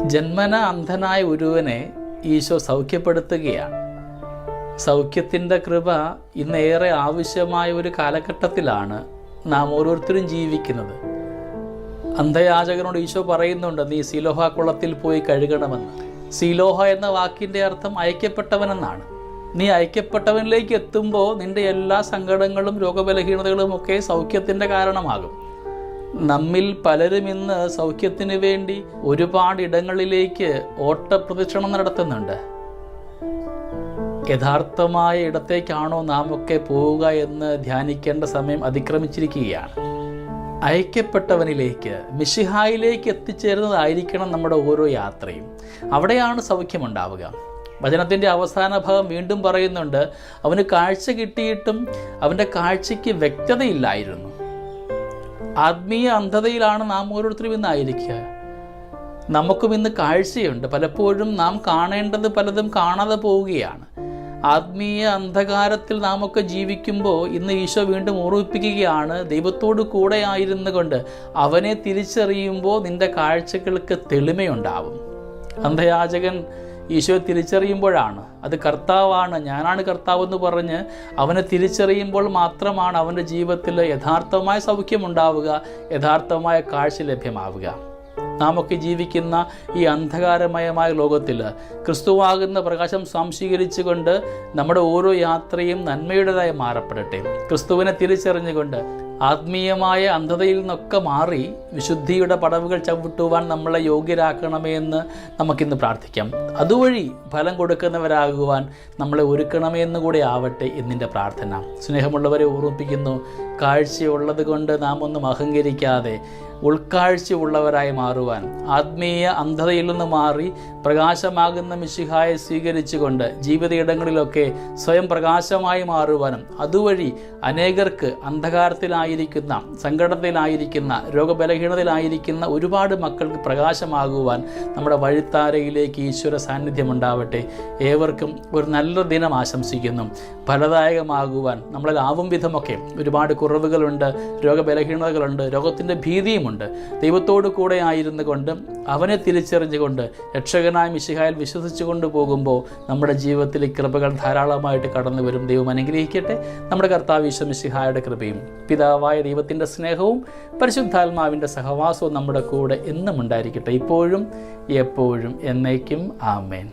ജന്മന അന്ധനായ ഒരുവനെ ഈശോ സൗഖ്യപ്പെടുത്തുകയാണ്. സൗഖ്യത്തിന്റെ കൃപ ഇന്നേറെ ആവശ്യമായ ഒരു കാലഘട്ടത്തിലാണ് നാം ഓരോരുത്തരും ജീവിക്കുന്നത്. അന്ധയാചകനോട് ഈശോ പറയുന്നുണ്ട് നീ സീലോഹ കുളത്തിൽ പോയി കഴുകണമെന്ന്. സീലോഹ എന്ന വാക്കിന്റെ അർത്ഥം അയക്കപ്പെട്ടവനെന്നാണ്. നീ അയക്കപ്പെട്ടവനിലേക്ക് എത്തുമ്പോൾ നിന്റെ എല്ലാ സങ്കടങ്ങളും രോഗബലഹീനതകളും ഒക്കെ സൗഖ്യത്തിന്റെ കാരണമാകും. നമ്മിൽ പലരും ഇന്ന് സൗഖ്യത്തിന് വേണ്ടി ഒരുപാട് ഇടങ്ങളിലേക്ക് ഓട്ടപ്രദക്ഷിണം നടത്തുന്നുണ്ട്. യഥാർത്ഥമായ ഇടത്തേക്കാണോ നാം ഒക്കെ പോവുക എന്ന് ധ്യാനിക്കേണ്ട സമയം അതിക്രമിച്ചിരിക്കുകയാണ്. അയക്കപ്പെട്ടവനിലേക്ക് മിഷിഹായിലേക്ക് എത്തിച്ചേരുന്നതായിരിക്കണം നമ്മുടെ ഓരോ യാത്രയും. അവിടെയാണ് സൗഖ്യമുണ്ടാവുക. വചനത്തിന്റെ അവസാന ഭാഗം വീണ്ടും പറയുന്നുണ്ട് അവന് കാഴ്ച കിട്ടിയിട്ടും അവന്റെ കാഴ്ചയ്ക്ക് വ്യക്തതയില്ലായിരുന്നു. ആത്മീയ അന്ധതയിലാണ് നാം ഓരോരുത്തരും ഇന്നായിരിക്കുക നമുക്കും ഇന്ന് കാഴ്ചയുണ്ട്. പലപ്പോഴും നാം കാണേണ്ടത് പലതും കാണാതെ പോവുകയാണ്. ആത്മീയ അന്ധകാരത്തിൽ നാം ഒക്കെ ജീവിക്കുമ്പോൾ ഇന്ന് ഈശോ വീണ്ടും ഓർമ്മിപ്പിക്കുകയാണ് ദൈവത്തോട് കൂടെ ആയിരുന്നു കൊണ്ട് അവനെ തിരിച്ചറിയുമ്പോൾ നിന്റെ കാഴ്ചകൾക്ക് തെളിമയുണ്ടാവും. അന്ധയാചകൻ ഈശോ തിരിച്ചറിയുമ്പോഴാണ്. അത് കർത്താവാണ് ഞാനാണ് കർത്താവ് എന്ന് പറഞ്ഞ് അവനെ തിരിച്ചറിയുമ്പോൾ മാത്രമാണ് അവന്റെ ജീവിതത്തിൽ യഥാർത്ഥമായ സൗഖ്യമുണ്ടാവുക യഥാർത്ഥമായ കാഴ്ച ലഭ്യമാവുക. നാമൊക്കെ ജീവിക്കുന്ന ഈ അന്ധകാരമയമായ ലോകത്തിൽ ക്രിസ്തുവാകുന്ന പ്രകാശം സംശീകരിച്ചുകൊണ്ട് നമ്മുടെ ഓരോ യാത്രയും നന്മയുടേതായി മാറപ്പെടട്ടെ. ക്രിസ്തുവിനെ തിരിച്ചറിഞ്ഞുകൊണ്ട് ആത്മീയമായ അന്ധതയിൽ നിന്നൊക്കെ മാറി വിശുദ്ധിയുടെ പടവുകൾ ചവിട്ടുവാൻ നമ്മളെ യോഗ്യരാക്കണമേ എന്ന് നമുക്കിന്ന് പ്രാർത്ഥിക്കാം. അതുവഴി ഫലം കൊടുക്കുന്നവരാകുവാൻ നമ്മളെ ഒരുക്കണമേ എന്ന് കൂടെ ആവട്ടെ എന്നിന്റെ പ്രാർത്ഥന. സ്നേഹമുള്ളവരെ ഓർമ്മിപ്പിക്കുന്നു. കാഴ്ചയുള്ളത് കൊണ്ട് നാം ഒന്നും അഹങ്കരിക്കാതെ ഉൾക്കാഴ്ചയുള്ളവരായി മാറുവാൻ ആത്മീയ അന്ധതയിൽ നിന്ന് മാറി പ്രകാശമാകുന്ന മിശിഹായെ സ്വീകരിച്ചുകൊണ്ട് ജീവിതയിടങ്ങളിലൊക്കെ സ്വയം പ്രകാശമായി മാറുവാനും അതുവഴി അനേകർക്ക് അന്ധകാരത്തിലായിരിക്കുന്ന സങ്കടത്തിലായിരിക്കുന്ന രോഗബലഹീനതയിലായിരിക്കുന്ന ഒരുപാട് മക്കൾക്ക് പ്രകാശമാകുവാൻ നമ്മുടെ വഴിത്താരയിലേക്ക് ഈശ്വര സാന്നിധ്യം ഉണ്ടാവട്ടെ. ഏവർക്കും ഒരു നല്ല ദിനം ആശംസിക്കുന്നു. ഫലദായകമാകുവാൻ നമ്മളിലാവും വിധമൊക്കെ ഒരുപാട് കുറവുകളുണ്ട് രോഗബലഹീനതകളുണ്ട് രോഗത്തിന്റെ ഭീതിയുമുണ്ട്. ദൈവത്തോടു കൂടെ ആയിരുന്നു കൊണ്ട് അവനെ തിരിച്ചറിഞ്ഞുകൊണ്ട് രക്ഷകനായ മിശിഹായിൽ വിശ്വസിച്ചു കൊണ്ട് പോകുമ്പോൾ നമ്മുടെ ജീവിതത്തിൽ കൃപകൾ ധാരാളമായിട്ട് കടന്നു വരും. ദൈവം അനുഗ്രഹിക്കട്ടെ. നമ്മുടെ കർത്താവ് ഈശോ മിശിഹായുടെ കൃപയും പിതാവായ ദൈവത്തിന്റെ സ്നേഹവും പരിശുദ്ധാത്മാവിന്റെ സഹവാസവും നമ്മുടെ കൂടെ എന്നും ഉണ്ടായിരിക്കട്ടെ. ഇപ്പോഴും എപ്പോഴും എന്നേക്കും. ആമേൻ.